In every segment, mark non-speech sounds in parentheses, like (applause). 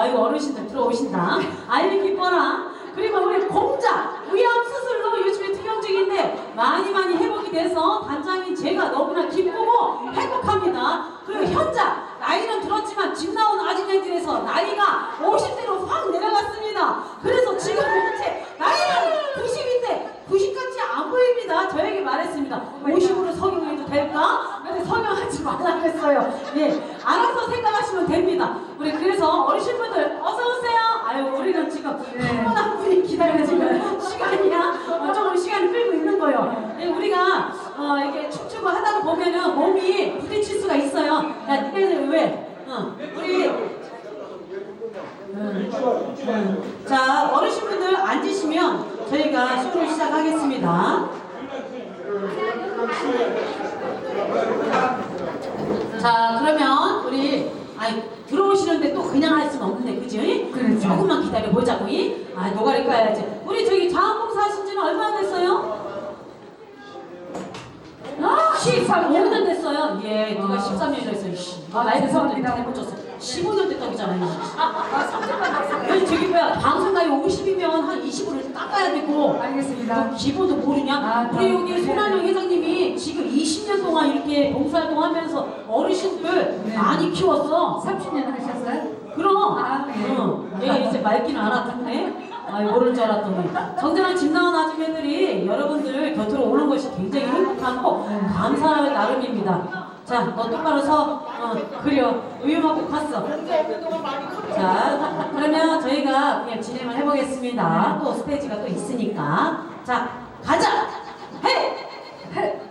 아이고 어르신들 들어오신다. 아이들 기뻐라 그리고 우리 공자 위암 수술로 요즘에 투영 중인데 많이 많이 회복이 돼서 단장인 제가 너무나 기쁘고 행복합니다 그리고 현자 나이는 들었지만 집 나온 아직년들에서 나이가 50대로 확 내려갔습니다 그래서 지금 현재 나이는 90인데 90같이 안 보입니다 저에게 말했습니다 50으로 성형해도 될까? 근데 성형하지 말라고 했어요 예, 알아서 생각하시면 됩니다 우리 그래서 어르신분들 어서 오세요 아유 우리는 지금 한 분 한 분이 기다려 지금 시간이야 어, 조금 시간을 끌고 있는 거예요 예, 우리가 어, 이렇게 춤추고 하다가 보면은 몸이 부딪힐 수가 있어요 야 니네들 왜? 어, 우리 음, 음. 자 어르신분들 앉으시면 저희가 쇼를 시작하겠습니다 자 그러면 우리 아이 들어오시는데 또 그냥 할 수는 없는데 그지? 그렇죠. 조금만 기다려 보자고 이. 아 노가리 까야지 우리 저기 자원봉사 하신 지는 얼마나 됐어요? 아 13년 됐어요 예 누가 13년 됐어요 씨. 아 나이 대사람들 다 해보셨어 15년 됐다고 했잖아요 아니 저기 뭐야 방송가에 50이면 한 20으로 깎아야 되고 알겠습니다. 그 기본도 모르냐? 아, 우리 그럼 여기 그래야 손한영 회장님이 지금 20년 동안 이렇게 봉사활동 하면서 어르신들 네. 많이 키웠어. 30년 하셨어요? 그럼. 아, 네. 응. 내가 이제 맑기는 알았던데. 아, 모를 줄 알았더니. 정정한 집 나온 아줌매들이 여러분들 곁으로 오는 것이 굉장히 행복하고 네. 감사할 나름입니다. 자, 너 똑바로 서. 어, 그려. 의유하고 갔어. 자, 그러면 저희가 그냥 진행을 해보겠습니다. 또 스테이지가 또 있으니까. 자, 가자! 헤이! 헤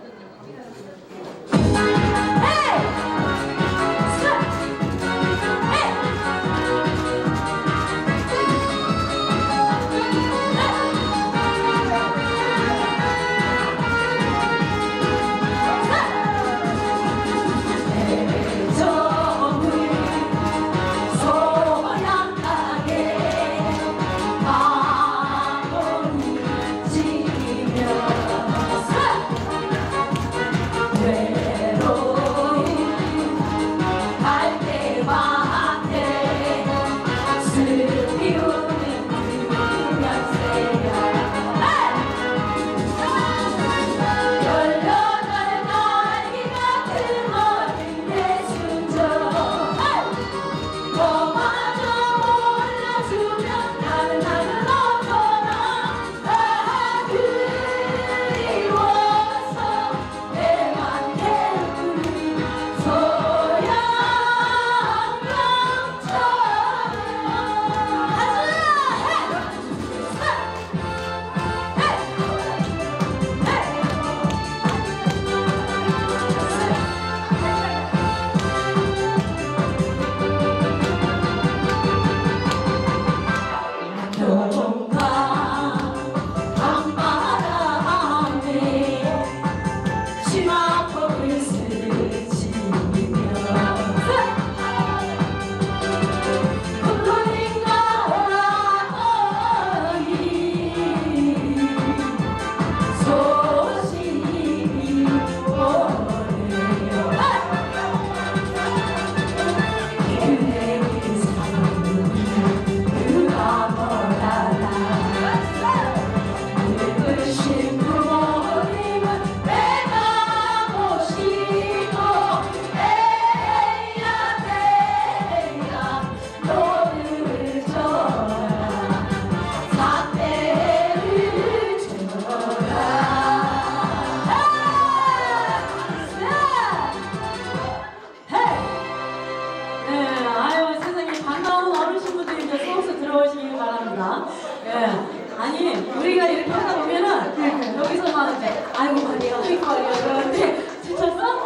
예. 아니 우리가 이렇게 하다 보면은 여기서 막 이제 아이고 말이야 아이고 말이야 그러는데 지쳤어?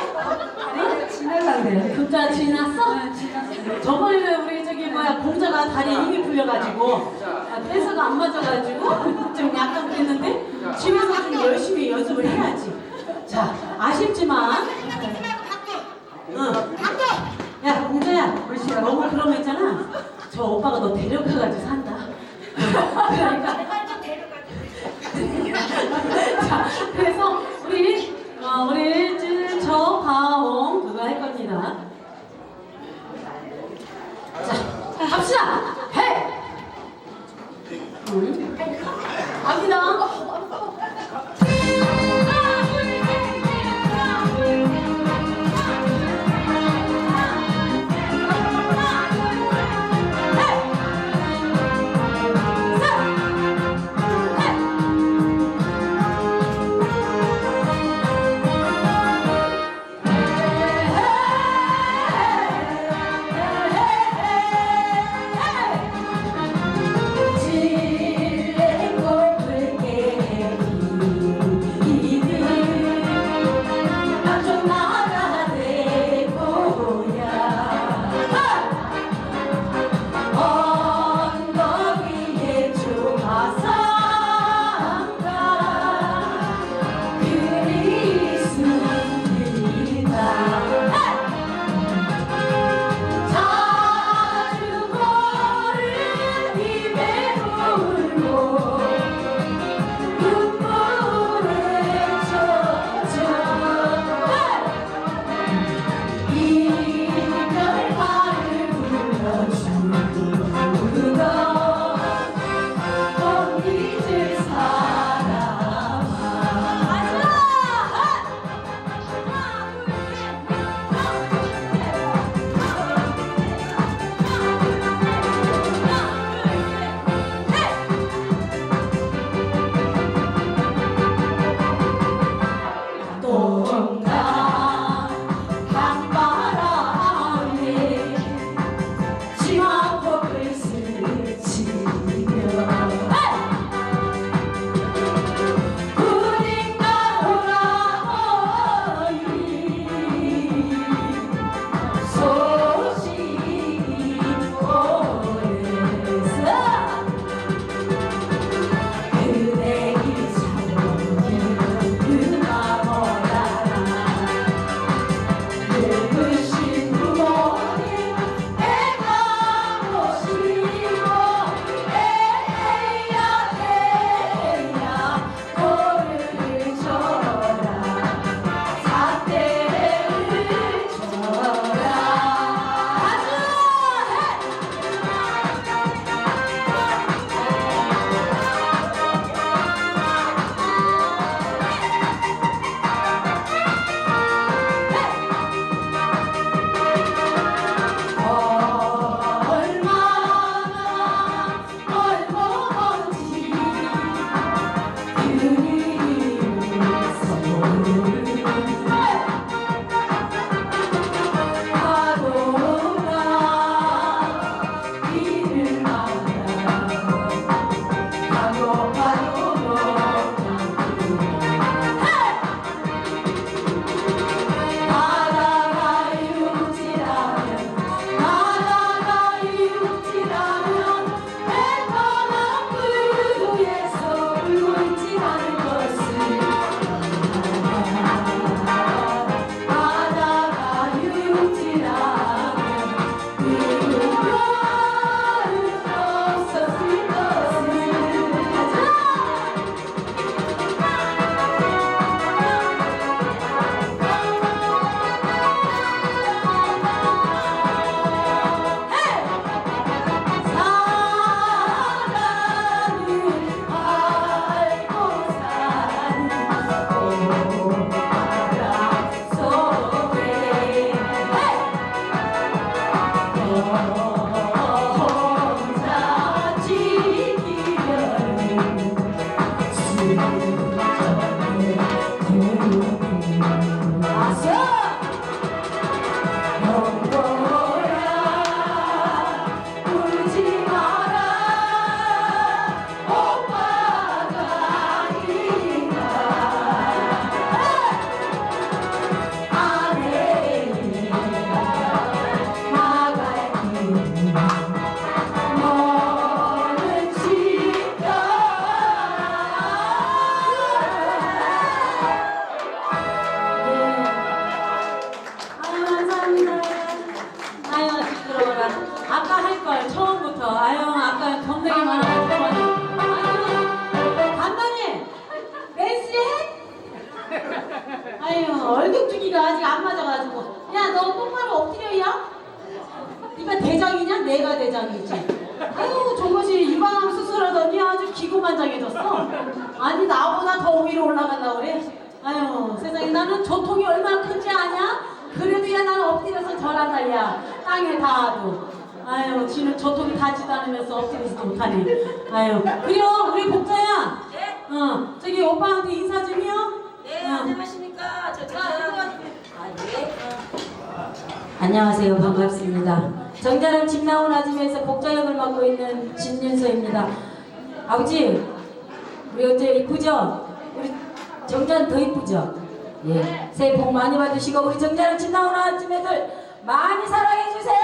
지나가야 돼. 금자 지났어? 아, 지났어요. 저번에는 우리 저기 뭐야 공자가 다리에 힘이 풀려가지고 아, 댄서가 안 맞아가지고 좀 약간 그랬는데 집에서 좀 열심히 연습을 해야지. 자 아쉽지만 school 더 위로 올라간다 그래 아유 세상에 나는 조통이 얼마나 큰지 아냐? 그래도 야 나는 엎드려서 절한다 야 땅에 닿아도 아유 지는 조통이 닿지도 않으면서 엎드리지도 못하네 아유 그래요 우리 복자야 네? 어 저기 오빠한테 인사 좀요 네, 어. 안녕하십니까. 저, 저, 아, 예. 안녕하세요. 반갑습니다. 정자랑 집 나온 아줌에서 복자역을 맡고 있는 진윤서입니다. 아버지, 우리 어째 이쁘죠? 정자는 더 이쁘죠? 예. 새해 복 많이 받으시고 우리 정자랑 집 나온 아줌매들 많이 사랑해 주세요.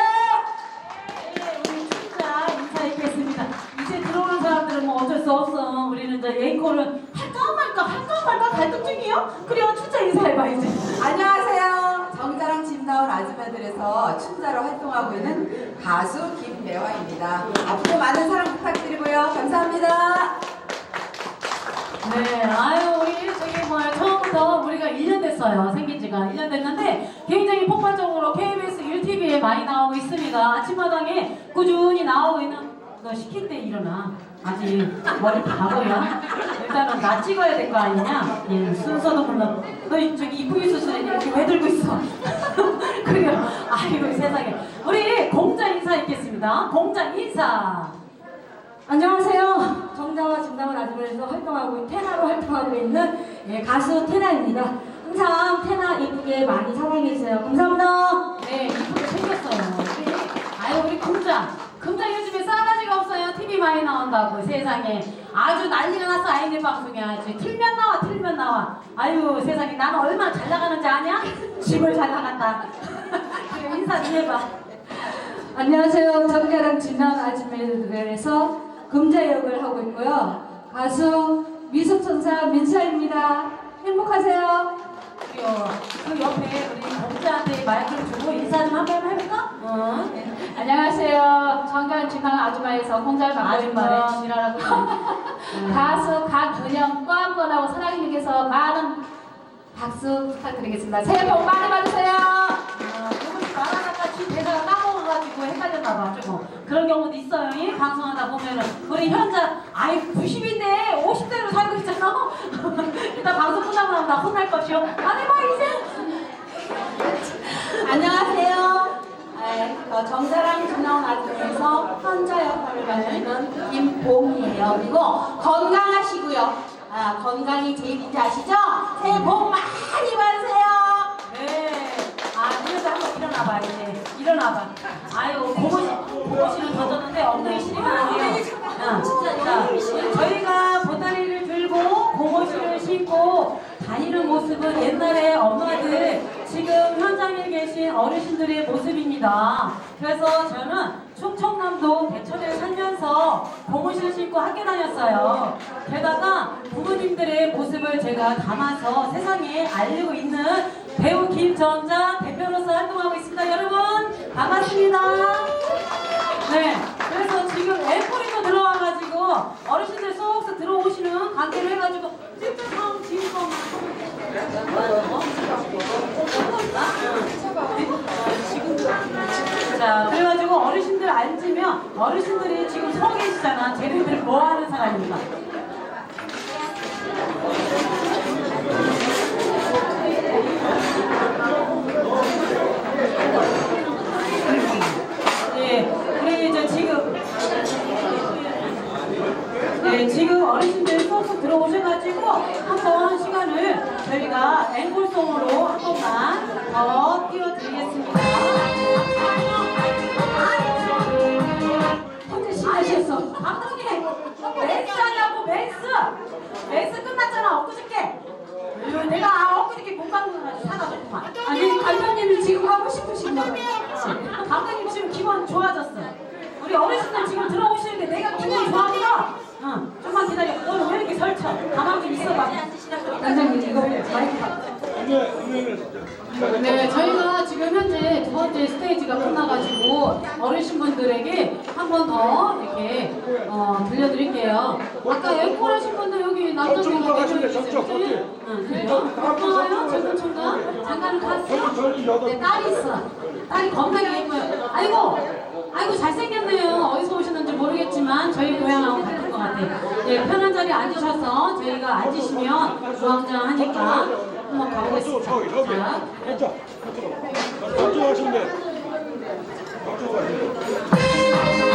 네, 우리 춘자 인사했겠습니다. 이제 들어오는 사람들은 뭐 어쩔 수 없어. 우리는 이제 앵콜을 할까 말까 할까 말까 갈등 중이요. 그래요, 춘자 인사해봐 이제. 안녕하세요. 정자랑 집 나온 아줌마들에서 춘자로 활동하고 있는 가수 김배화입니다. 앞으로 많은 사랑 부탁드리고요. 감사합니다. 네, 아유, 우리 저기 뭐야, 처음부터 우리가 1년 됐어요. 생긴 지가 1년 됐는데, 굉장히 폭발적으로 KBS 1TV에 많이 나오고 있습니다. 아침마당에 꾸준히 나오고 있는, 너 시킬 때 일어나. 아직 머리 바보야. 일단은 나 찍어야 될 거 아니냐? 예, 순서도 몰라. 너 저기 이쁘게 수술해. 이렇게 왜 들고 있어? (laughs) 그래요. 아이고, 세상에. 우리 공장 인사 있겠습니다. 공장 인사. 안녕하세요. 정자와 진담을 아줌마에서 활동하고 있는 테나로 활동하고 있는 예, 가수 테나입니다. 항상 테나 예쁘게 많이 사랑해주세요. 감사합니다. 네, 이쁘게 생겼어요. 아유, 우리 금장. 금장 요즘에 싸가지가 없어요. TV 많이 나온다고 세상에. 아주 난리가 났어, 아이들 방송에 아주. 틀면 나와, 틀면 나와. 아유, 세상에. 나는 얼마나 잘 나가는지 아냐? 집을 잘 나간다. (laughs) 그래, 인사 좀 해봐. 안녕하세요. 정자랑 진담 아줌마들에서 금자 역을 하고 있고요. 가수 미소천사 민차입니다. 행복하세요. 그 옆에 우리 공자한테 마이크를 주고 인사 좀 한번 해볼까? 어. 네. 안녕하세요. 정관 중앙 아줌마에서 아줌마래, 있는 지랄하고. 가수 강은영 뻔뻔하고 사랑이 위해서 많은 박수 부탁드리겠습니다. 새해 복 많이 받으세요. 아, 조금씩 말하다가 지 대사가 가지고 헷갈렸나봐 조금 그런 경우도 있어요 이 방송하다 보면은 우리 현자 아이 90인데 50대로 살고 있잖아 (laughs) 일단 방송 끝나고 나면 나 혼날 것이요 안 해봐 이제 (laughs) 안녕하세요. 네, 어, 정자랑 집 나온 아줌마에서 환자 역할을 맡는 김봉이에요. 그리고 건강하시고요. 아, 건강이 제일인지 아시죠? 새해 복 많이 받으세요. 네 아 그래도 한번 일어나봐 이제 일어나봐 아유 고모씨 고모씨는 젖었는데 엉덩이 시리면 안 돼요 응. 자, 저희가 보따리를 들고 고모씨를 신고 다니는 모습은 옛날에 엄마들 지금 현장에 계신 어르신들의 모습입니다. 그래서 저는 충청남도 대천에 살면서 고무실 신고 학교 다녔어요. 게다가 부모님들의 모습을 제가 담아서 세상에 알리고 있는 배우 김전자 대표로서 활동하고 있습니다. 여러분 반갑습니다. 네, 그래서 지금 앵콜이 또 들어와가지고 어르신들 쏙쏙 들어오시는 관계로 해가지고 찜찜함 진검 자, 그래가지고 어르신들 앉으면 어르신들이 지금 서 계시잖아. 쟤네들 뭐 하는 사람입니까? 네, 지금 어르신들 수업도 들어오셔가지고 한번 시간을 저희가 앵콜송으로 한 번만 더 띄워드리겠습니다. 혼자 신나셨어. 감독님, 댄스 하냐고, 댄스! 댄스 끝났잖아, 엊그저께. 내가 엊그저께 공방 가가지고. 네, 저희가 지금 현재 두 번째 스테이지가 끝나가지고 어르신분들에게 한 번 더 이렇게 어, 들려드릴게요. 아까 앵콜 하신 분들 여기? 저쪽, 저쪽. 응, 그래요? 고마워요, 젊은 총각. 잠깐 갔어? 네, 딸이 있어. 딸이 겁나게 예뻐요. 아이고, 아이고 잘생겼네요. 어디서 오셨는지 모르겠지만 저희 고향하고 같은 것 같아요. 네, 편한 자리에 앉으셔서 저희가 앉으시면 주황장하니까 한번 가보겠습니다. 저기 저기 자, 앉아 저쪽 하시면 돼 저쪽 하시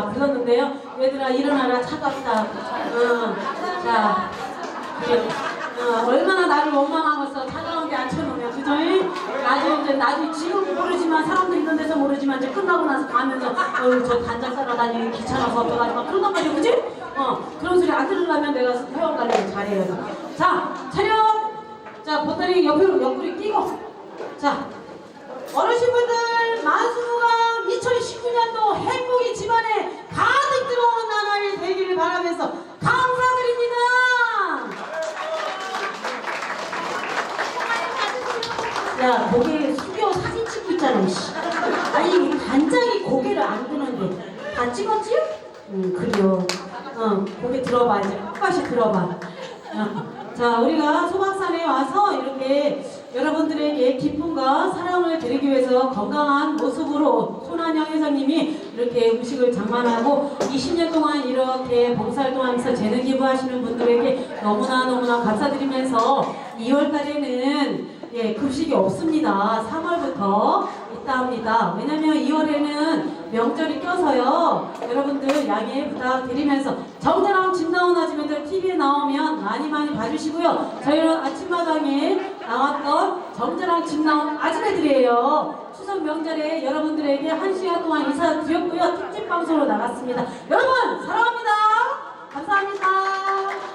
다 불렀는데요. 얘들아 일어나라 차갑다. 응. 자. 어, 얼마나 나를 원망하면서 차가운 데 앉혀놓으면 그죠? 나중에 이제 나중에 지금 모르지만 사람들 있는 데서 모르지만 이제 끝나고 나서 가면서 어우 저 단장 따라다니기 귀찮아서 어떡하지 막 그런 단 말이야 그지? 어 그런 소리 안 들으려면 내가 회원 관리를 잘해요 자 차렷 자 보따리 옆으로 옆구리 끼고 자 어르신분들 만수무강 2019년도 행복이 집안에 가득 들어오는 나날이 되기를 바라면서 감사드립니다. 야, 고개 숙여 사진 찍고 있잖아, 씨. 아니, 단장이 고개를 안 드는데. 다 찍었지? 응, 그래요. 어, 고개 들어봐, 이제. 끝까지 들어봐. 어. 자, 우리가 소박산에 와서 이렇게 여러분들에게 기쁨과 사랑을 드리기 위해서 건강한 모습으로 손한영 회장님이 이렇게 음식을 장만하고 20년 동안 이렇게 봉사활동하면서 재능 기부하시는 분들에게 너무나 너무나 감사드리면서 2월 달에는 예, 급식이 없습니다. 3월부터 있다 합니다. 왜냐면 2월에는 명절이 껴서요. 여러분들 양해 부탁드리면서 정자랑 집 나온 아줌마들 TV에 나오면 많이 많이 봐주시고요. 저희는 아침마당에 나왔던 정자랑 지금 나온 아줌마들이에요. 추석 명절에 여러분들에게 한 시간 동안 인사드렸고요. 특집 방송으로 나갔습니다. 여러분 사랑합니다. 감사합니다.